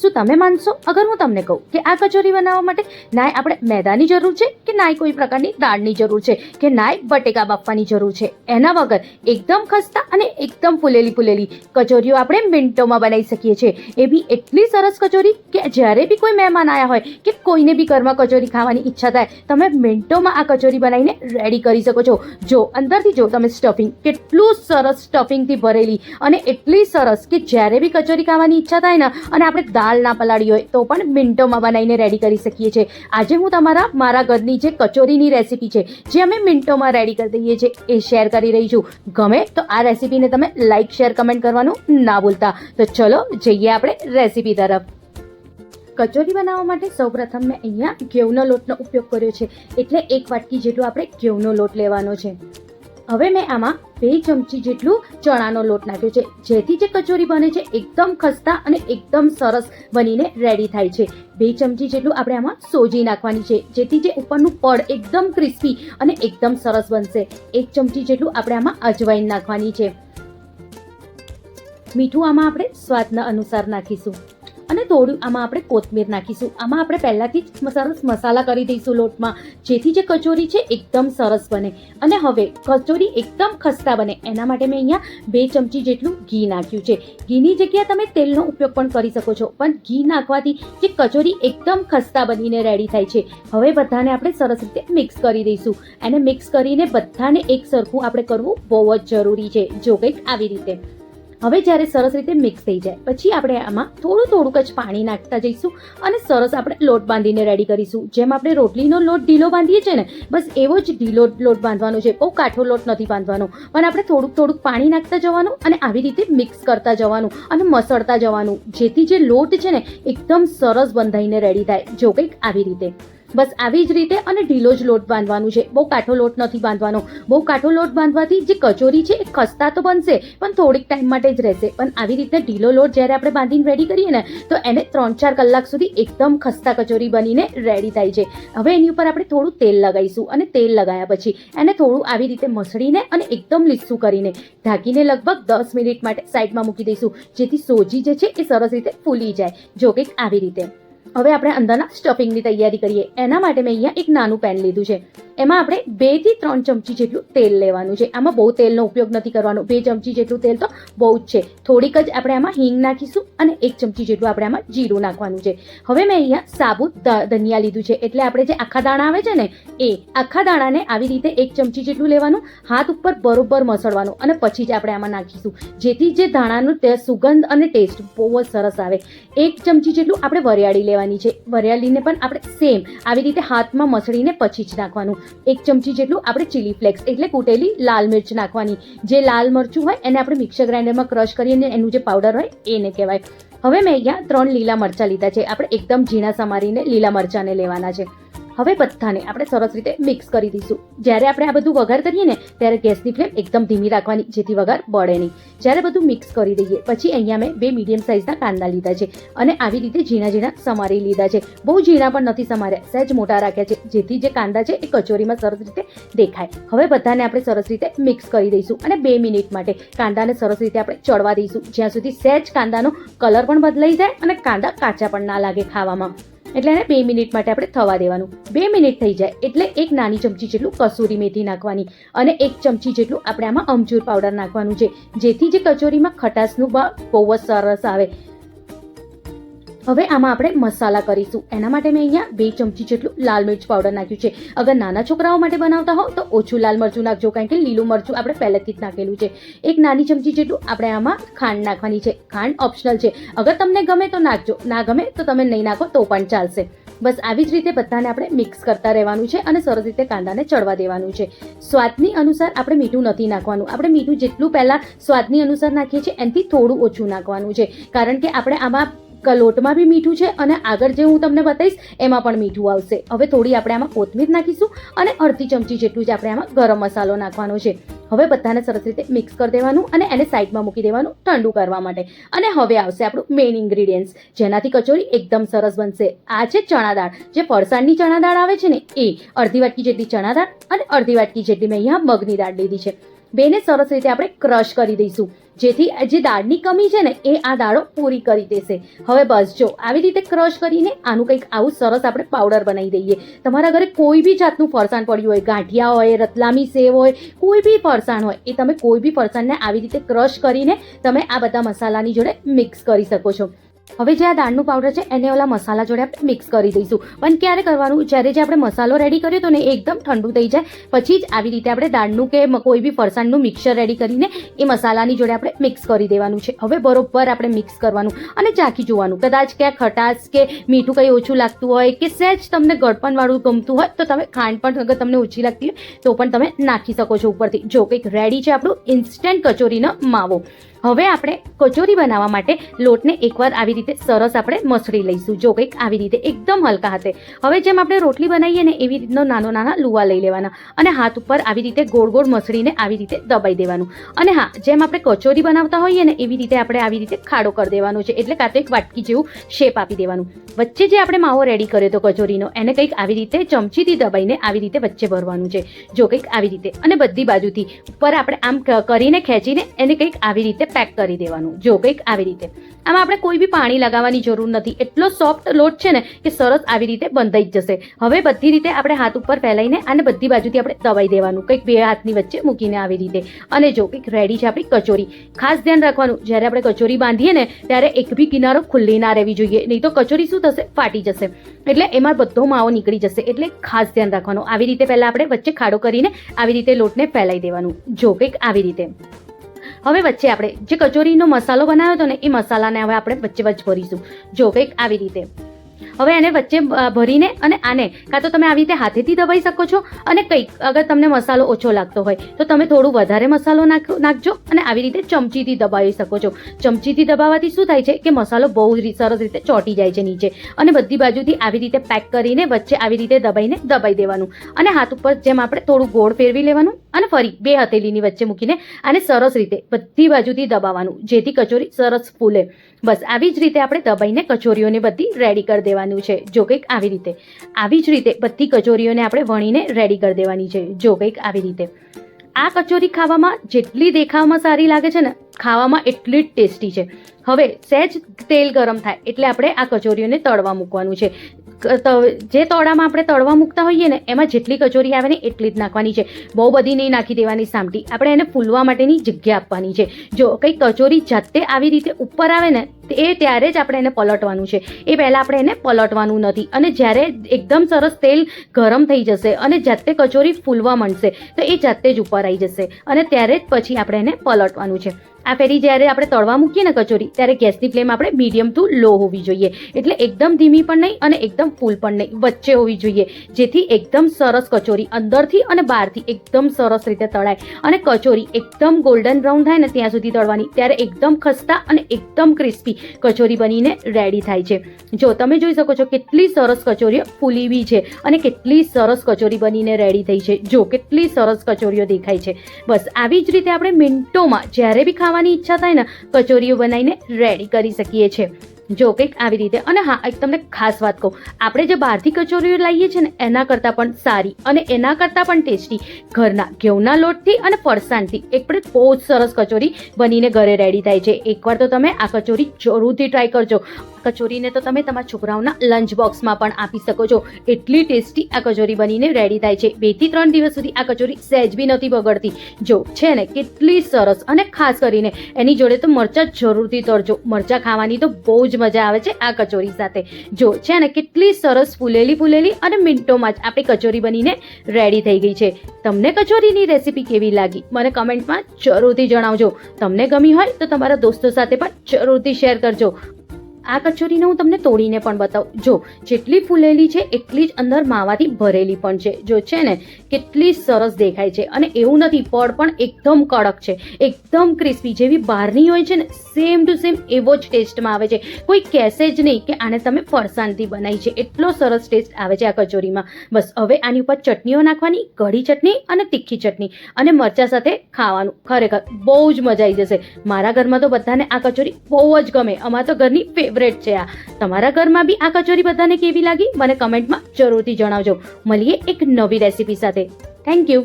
શું તમે માનશો? અગર હું તમને કહું કે આ કચોરી બનાવવા માટે નાય આપણે મેદાની જરૂર છે કે નાય કોઈ પ્રકારની દાળની જરૂર છે? કે નાય બટેકા બાફવાની જરૂર છે? એના વગર એકદમ ખસ્તા અને એકદમ ફૂલેલી ફૂલેલી કચોરીઓ આપણે મિનિટોમાં બનાવી શકીએ છીએ. એ બી એટલી સરસ કચોરી કે જ્યારે બી કોઈ મહેમાન આવ્યા હોય કે કોઈને બી ઘરમાં કચોરી ખાવાની ઈચ્છા થાય, તમે મિનિટોમાં આ કચોરી બનાવીને રેડી કરી શકો છો. જો અંદરથી જો તમે સ્ટફિંગ કેટલું સરસ સ્ટફિંગથી ભરેલી અને એટલી સરસ કે જ્યારે બી કચોરી ખાવાની ઈચ્છા થાય ને, અને આપણે દાળ ના પલાળી હોય તો પણ મિનિટોમાં બનાવીને રેડી કરી શકીએ છીએ. આજે હું તમારા, મારા ઘરની જે કચોરીની રેસીપી છે, જે અમે મિનિટોમાં રેડી કરી દઈએ છીએ, એ શેર કરી રહી છું. ગમે તો આ રેસીપીને તમે લાઇક શેર કમેન્ટ કરવાનું ના ભૂલતા. તો ચલો જઈએ આપણે રેસીપી તરફ. કચોરી બનાવવા માટે સૌપ્રથમ મેં અહીંયા ઘેવનો લોટનો ઉપયોગ કર્યો છે. એટલે એક વાટકી જેટલો આપણે ઘેવનો લોટ લેવાનો છે. હવે મેં આમાં બે ચમચી જેટલું ચણાનો લોટ નાખ્યો છે, જેથી જે કચોરી બને છે એકદમ ખસ્તા અને એકદમ સરસ બનીને રેડી થાય છે. બે ચમચી જેટલું આપણે આમાં સોજી નાખવાની છે, જેથી જે ઉપરનું પડ એકદમ ક્રિસ્પી અને એકદમ સરસ બનશે. એક ચમચી જેટલું આપણે આમાં અજવાઈન નાખવાની છે. મીઠું આમાં આપણે સ્વાદના અનુસાર નાખીશું. થોડું આમાં આપણે કોથમીર નાખીશું. આમાં આપણે પહેલાંથી જ સરસ મસાલા કરી દઈશું લોટમાં. જેથી જે કચોરી છે એકદમ સરસ બને. અને હવે કચોરી એકદમ ખસ્તા બને. એના માટે મેં અહીંયા બે ચમચી જેટલું ઘી નાખ્યું છે. ઘીની જગ્યાએ તમે તેલનો ઉપયોગ પણ કરી શકો છો. પણ ઘી નાખવાથી જે કચોરી એકદમ ખસ્તા બનીને રેડી થાય છે. હવે બધાને આપણે સરસ રીતે મિક્સ કરી દઈશું. એને મિક્સ કરીને બધાને એક સરખું આપણે કરવું બહુ જ જરૂરી છે. જો કંઈક આવી રીતે. હવે જ્યારે સરસ રીતે મિક્સ થઈ જાય, પછી આપણે આમાં થોડું થોડુંક જ પાણી નાખતા જઈશું અને સરસ આપણે લોટ બાંધીને રેડી કરીશું. જેમ આપણે રોટલીનો લોટ ઢીલો બાંધીએ છીએ ને, બસ એવો જ ઢીલો લોટ બાંધવાનો છે. બહુ કાઠો લોટ નથી બાંધવાનો. પણ આપણે થોડુંક થોડુંક પાણી નાખતા જવાનું અને આવી રીતે મિક્સ કરતા જવાનું અને મસળતા જવાનું. જેથી જે લોટ છે ને, એકદમ સરસ બંધાઈને રેડી થાય, જો કંઈક આવી રીતે. બસ આવી જ રીતે અને ઢીલો જ લોટ બાંધવાનું છે. બહુ કાઠો લોટ નથી બાંધવાનો. બહુ કાઠો લોટ બાંધવાથી જે કચોરી છે એ ખસ્તા તો બનશે, પણ થોડીક ટાઈમ માટે જ રહેશે. પણ આવી રીતે ઢીલો લોટ જ્યારે આપણે બાંધીને રેડી કરીએ ને, તો એને ત્રણ ચાર કલાક સુધી એકદમ ખસ્તા કચોરી બનીને રેડી થાય છે. હવે એની ઉપર આપણે થોડું તેલ લગાવીશું અને તેલ લગાવ્યા પછી એને થોડું આવી રીતે મસળીને અને એકદમ લીસું કરીને ઢાંકીને લગભગ દસ મિનિટ માટે સાઈડમાં મૂકી દઈશું, જેથી સોજી જે છે એ સરસ રીતે ફૂલી જાય. જો કંઈક આવી રીતે. હવે આપણે અંદરના સ્ટફિંગની તૈયારી કરીએ. એના માટે મેં અહીંયા એક નાનું પેન લીધું છે. એમાં આપણે બેથી ત્રણ ચમચી જેટલું તેલ લેવાનું છે. આમાં બહુ તેલનો ઉપયોગ નથી કરવાનો. બે ચમચી જેટલું તેલ તો બહુ જ છે. થોડીક જ આપણે આમાં હિંગ નાખીશું અને એક ચમચી જેટલું આપણે આમાં જીરું નાખવાનું છે. હવે મેં અહીંયા સાબુત ધનિયા લીધું છે. એટલે આપણે જે આખા દાણા આવે છે ને, એ આખા દાણાને આવી રીતે એક ચમચી જેટલું લેવાનું, હાથ ઉપર બરોબર મસળવાનું અને પછી જ આપણે આમાં નાખીશું. જેથી જે દાણાનું તે સુગંધ અને ટેસ્ટ બહુ જ સરસ આવે. એક ચમચી જેટલું આપણે વરિયાળી લેવાની છે. વરિયાળીને પણ આપણે સેમ આવી રીતે હાથમાં મસળીને પછી જ નાખવાનું. એક ચમચી જેટલું આપણે ચીલી ફ્લેક્સ એટલે કૂટેલી લાલ મિર્ચ નાખવાની. જે લાલ મરચું હોય એને આપણે મિક્સર ગ્રાઇન્ડરમાં ક્રશ કરીને એનું જે પાવડર હોય એને કહેવાય. હવે મેં અહીંયા ત્રણ લીલા મરચાં લીધા છે. આપણે એકદમ ઝીણા સમારીને લીલા મરચાંને લેવાના છે. હવે બધાને આપણે સરસ રીતે મિક્સ કરી દઈશું. જ્યારે આપણે આ બધું વઘાર કરીએ ને, ત્યારે ગેસની ફ્લેમ એકદમ ધીમી રાખવાની, જેથી વઘાર બળે નહીં. જ્યારે બધું મિક્સ કરી દઈએ, પછી અહીંયા મેં બે મીડિયમ સાઇઝના કાંદા લીધા છે અને આવી રીતે ઝીણા ઝીણા સમારી લીધા છે. બહુ ઝીણા પણ નથી સમાર્યા, સહેજ મોટા રાખ્યા છે, જેથી જે કાંદા છે એ કચોરીમાં સરસ રીતે દેખાય. હવે બધાને આપણે સરસ રીતે મિક્સ કરી દઈશું અને બે મિનિટ માટે કાંદાને સરસ રીતે આપણે ચડવા દઈશું. જ્યાં સુધી સહેજ કાંદાનો કલર પણ બદલાઈ જાય અને કાંદા કાચા પણ ના લાગે ખાવામાં. એટલે એને બે મિનિટ માટે આપણે થવા દેવાનું. બે મિનિટ થઈ જાય એટલે એક નાની ચમચી જેટલું કસૂરી મેથી નાખવાની અને એક ચમચી જેટલું આપણે આમાં અમચૂર પાવડર નાખવાનું છે. જેથી જે કચોરીમાં ખટાશનું બહુ જ સરસ આવે. હવે આમાં આપણે મસાલા કરીશું. એના માટે મેં અહીંયા બે ચમચી જેટલું લાલ મિર્ચ પાવડર નાખ્યું છે. અગર નાના છોકરાઓ માટે બનાવતા હો તો ઓછું લાલ મરચું નાખજો, કારણ કે લીલું મરચું આપણે પહેલેથી જ નાખેલું છે. એક નાની ચમચી જેટલું આપણે આમાં ખાંડ નાખવાની છે. ખાંડ ઓપ્શનલ છે. અગર તમને ગમે તો નાખજો. ના ગમે તો તમે નહીં નાખો તો પણ ચાલશે. બસ આવી જ રીતે બધાને આપણે મિક્સ કરતા રહેવાનું છે અને સરસ રીતે કાંદાને ચડવા દેવાનું છે. સ્વાદની અનુસાર આપણે મીઠું નથી નાખવાનું. આપણે મીઠું જેટલું પહેલાં સ્વાદની અનુસાર નાખીએ છીએ, એનાથી થોડું ઓછું નાખવાનું છે. કારણ કે આપણે આમાં ક- લોટમાં બી મીઠું છે અને આગળ જે હું તમને બતાવીશ, એમાં પણ મીઠું આવશે. હવે થોડી આપણે આમાં કોથમીર નાખીશું અને અડધી ચમચી જેટલું જ આપણે આમાં ગરમ મસાલો નાખવાનો છે. હવે બધાને સરસ રીતે મિક્સ કરી દેવાનું અને એને સાઈડમાં મૂકી દેવાનું ઠંડુ કરવા માટે. અને હવે આવશે આપણું મેઇન ઇન્ગ્રીડિયન્ટ્સ, જેનાથી કચોરી એકદમ સરસ બનશે. આ છે ચણા દાળ જે ફરસાણની ચણા દાળ આવે છે ને, એ અડધી વાટકી જેટલી ચણા દાળ અને અડધી વાટકી જેટલી મેં અહીંયા મગની દાળ લીધી છે. બેને સરસ રીતે આપણે ક્રશ કરી દઈશું. જેથી જે દાળની કમી છે ને, એ આ દાળો પૂરી કરી દેશે. હવે બસ, જો આવી રીતે ક્રશ કરીને આનું કંઈક આવું સરસ આપણે પાવડર બનાવી દઈએ. તમારા ઘરે કોઈ બી જાતનું ફરસાણ પડ્યું હોય, ગાંઠિયા હોય, રતલામી સેવ હોય, કોઈ બી ફરસાણ હોય, એ તમે કોઈ બી ફરસાણને આવી રીતે ક્રશ કરીને તમે આ બધા મસાલાની જોડે મિક્સ કરી શકો છો. હવે જે આ દાળનું પાવડર છે, એને ઓલા મસાલા જોડે આપણે મિક્સ કરી દઈશું. પણ ક્યારે કરવાનું? જ્યારે જે આપણે મસાલો રેડી કર્યો તો ને એકદમ ઠંડુ થઈ જાય. પછી જ આવી રીતે આપણે દાળનું કે કોઈ બી ફરસાણનું મિક્સર રેડી કરીને, એ મસાલાની જોડે આપણે મિક્સ કરી દેવાનું છે. હવે બરોબર આપણે મિક્સ કરવાનું. અને ચાખી જોવાનું. કદાચ ક્યાં ખટાશ કે મીઠું કંઈ ઓછું લાગતું હોય કે સહેજ તમને ગળપણવાળું ગમતું હોય, તો તમે ખાંડ પણ અગર તમને ઓછી લાગતી હોય, તો પણ તમે નાખી શકો છો ઉપરથી. જો કંઈક રેડી છે આપણું ઇન્સ્ટન્ટ કચોરીનો માવો. હવે આપણે કચોરી બનાવવા માટે લોટને એકવાર આવી રીતે સરસ આપણે મસળી લઈશું. જો કંઈક આવી રીતે એકદમ હલકા હાથે હવે જેમ આપણે રોટલી બનાવીએ ને એવી રીતનો નાનો નાના લુવા લઈ લેવાના અને હાથ ઉપર આવી રીતે ગોળ ગોળ મસળીને આવી રીતે દબાઈ દેવાનું. અને હા, જેમ આપણે કચોરી બનાવતા હોઈએ ને એવી રીતે આપણે આવી રીતે ખાડો કરી દેવાનો છે. એટલે કાં તો એક વાટકી જેવું શેપ આપી દેવાનું. વચ્ચે જે આપણે માવો રેડી કર્યો હતો કચોરીનો, એને કંઈક આવી રીતે ચમચીથી દબાઈને આવી રીતે વચ્ચે ભરવાનું છે. જો કંઈક આવી રીતે અને બધી બાજુથી ઉપર આપણે આમ કરીને ખેંચીને એને કંઈક આવી રીતે પેક કરી દેવાનું, જો કંઈક આવી રીતે. આમાં આપણે કોઈ બી પાણી લગાવવાની જરૂર નથી. એટલો સોફ્ટ લોટ છે ને કે સરસ આવી રીતે બંધાઈ જ જશે. હવે બધી રીતે આપણે હાથ ઉપર ફેલાઈને અને બધી બાજુથી આપણે દબાઈ દેવાનું. કંઈક બે હાથની વચ્ચે મૂકીને આવી રીતે. અને જો કંઈક રેડી છે આપણી કચોરી. ખાસ ધ્યાન રાખવાનું, જ્યારે આપણે કચોરી બાંધીએ ને, ત્યારે એક બી કિનારો ખુલ્લી ના રહેવી જોઈએ. નહીં તો કચોરી શું થશે? ફાટી જશે. એટલે એમાં બધો માવો નીકળી જશે. એટલે ખાસ ધ્યાન રાખવાનું. આવી રીતે પહેલાં આપણે વચ્ચે ખાડો કરીને આવી રીતે લોટને ફેલાઈ દેવાનું. જો કંઈક આવી રીતે. હવે વચ્ચે આપણે જે કચોરીનો મસાલો બનાવ્યો હતો ને, એ મસાલાને હવે આપણે વચ્ચે વચ્ચે ભરીશું. જો કંઈક આવી રીતે. હવે એને વચ્ચે ભરીને અને આને, કાં તો તમે આવી રીતે હાથેથી દબાઈ શકો છો અને કંઈક, અગર તમને મસાલો ઓછો લાગતો હોય, તો તમે થોડું વધારે મસાલો નાખ, નાખજો અને આવી રીતે ચમચીથી દબાવી શકો છો. ચમચીથી દબાવવાથી શું થાય છે કે મસાલો બહુ સરસ રીતે ચોંટી જાય છે નીચે અને બધી બાજુથી આવી રીતે પેક કરીને વચ્ચે આવી રીતે દબાઈને દબાઈ દેવાનું અને હાથ ઉપર જેમ આપણે થોડું ગોળ ફેરવી લેવાનું અને ફરી બે હથેલીની વચ્ચે મૂકીને આને સરસ રીતે બધી બાજુથી દબાવવાનું જેથી કચોરી સરસ ફૂલે. બસ, આવી જ રીતે આપણે દબાઈને કચોરીઓને બધી રેડી કરી દેવાનું. છે. જો કંઈક આવી રીતે. આવી જ રીતે બધી કચોરીઓને આપણે વણીને રેડી કરી દેવાની છે. જો કંઈક આવી રીતે. આ કચોરી ખાવામાં જેટલી દેખાવમાં સારી લાગે છે ને, ખાવામાં એટલી જ ટેસ્ટી છે. હવે સહેજ તેલ ગરમ થાય એટલે આપણે આ કચોરીઓને તળવા મૂકવાનું છે. જે તળામાં આપણે તળવા મૂકતા હોઈએ ને, એમાં જેટલી કચોરી આવે ને એટલી જ નાખવાની છે. બહુ બધી નહીં નાખી દેવાની સામટી. આપણે એને ફૂલવા માટેની જગ્યા આપવાની છે. જો કંઈ કચોરી જાતે આવી રીતે ઉપર આવે ને એ ત્યારે જ આપણે એને પલટવાનું છે. એ પહેલાં આપણે એને પલટવાનું નથી. અને જ્યારે એકદમ સરસ તેલ ગરમ થઈ જશે અને જાતે કચોરી ફૂલવા માંડશે, તો એ જાતે જ ઉપર આવી જશે. અને ત્યારે જ પછી આપણે એને પલટવાનું છે. આ ફેરી જ્યારે આપણે તળવા મૂકીએ ને કચોરી, ત્યારે ગેસની ફ્લેમ આપણે મીડિયમ ટુ લો હોવી જોઈએ. એટલે એકદમ ધીમી પણ નહીં અને એકદમ ફૂલ પણ નહીં, વચ્ચે હોવી જોઈએ. જેથી એકદમ સરસ કચોરી અંદરથી અને બહારથી એકદમ સરસ રીતે તળાય. અને કચોરી એકદમ ગોલ્ડન બ્રાઉન થાય ને ત્યાં સુધી તળવાની. ત્યારે એકદમ ખસ્તા અને એકદમ ક્રિસ્પી કચોરી બનીને રેડી થાય છે. જો તમે જોઈ શકો છો કેટલી સરસ કચોરીઓ ફૂલી બી છે અને કેટલી સરસ કચોરી બનીને રેડી થઈ છે. જો કેટલી સરસ કચોરીઓ દેખાય છે. બસ આવી જ રીતે આપણે મિનિટોમાં જ્યારે બી ખાવાની ઈચ્છા થાય ને, કચોરીઓ બનાવીને રેડી કરી શકીએ છીએ. જો કંઈક આવી રીતે. અને હા, એક તમને ખાસ વાત કહું. આપણે જે બહારથી કચોરીઓ લાવીએ છીએ ને, એના કરતાં પણ સારી અને એના કરતાં પણ ટેસ્ટી. ઘરના ઘઉંના લોટથી અને ફરસાણથી એક પણ બહુ જ સરસ કચોરી બનીને ઘરે રેડી થાય છે. એકવાર તો તમે આ કચોરી જરૂરથી ટ્રાય કરજો. કચોરીને તો તમે તમારા છોકરાઓના લંચ બોક્સમાં પણ આપી શકો છો. એટલી ટેસ્ટી આ કચોરી બનીને રેડી થાય છે. બેથી ત્રણ દિવસ સુધી આ કચોરી સહેજ બી નથી બગડતી. જો છે ને કેટલી સરસ અને ખાસ કરીને એની જોડે તો મરચાં જરૂરથી તળજો. મરચાં ખાવાની તો બહુ જ મજા આવે છે આ કચોરી સાથે. જો છે ને કેટલી સરસ ફૂલેલી ફૂલેલી અને મિનિટોમાં જ આપણી કચોરી બનીને રેડી થઈ ગઈ છે. તમને કચોરીની રેસીપી કેવી લાગી? મને કમેન્ટમાં જરૂરથી જણાવજો. તમને ગમી હોય તો તમારા દોસ્તો સાથે પણ જરૂરથી શેર કરજો. આ કચોરીને હું તમને તોડીને પણ બતાવું. જો, જેટલી ફૂલેલી છે, એટલી જ અંદર માવાથી ભરેલી પણ છે. જો છે ને, કેટલી સરસ દેખાય છે. અને એવું નથી, પડ પણ એકદમ કડક છે. એકદમ ક્રિસ્પી જેવી બહારની હોય છે ને સેમ ટુ સેમ એવો જ ટેસ્ટમાં આવે છે. કોઈ કહેશે જ નહીં કે આને તમે ફરસાણથી બનાવી છે. એટલો સરસ ટેસ્ટ આવે છે આ કચોરીમાં. બસ, હવે આની ઉપર ચટણીઓ નાખવાની, કઢી ચટણી અને તીખી ચટણી. અને મરચા સાથે ખાવાનું. ખરેખર બહુ જ મજા આવી જશે. મારા ઘરમાં તો બધાને આ કચોરી બહુ જ ગમે. અમારા તો ઘરની ફેવરેટ છે આ. તમારા ઘરમાં બી આ કચોરી બધાને કેવી લાગી? મને કમેન્ટમાં જરૂરથી જણાવજો. મળીએ એક નવી રેસીપી સાથે. Thank you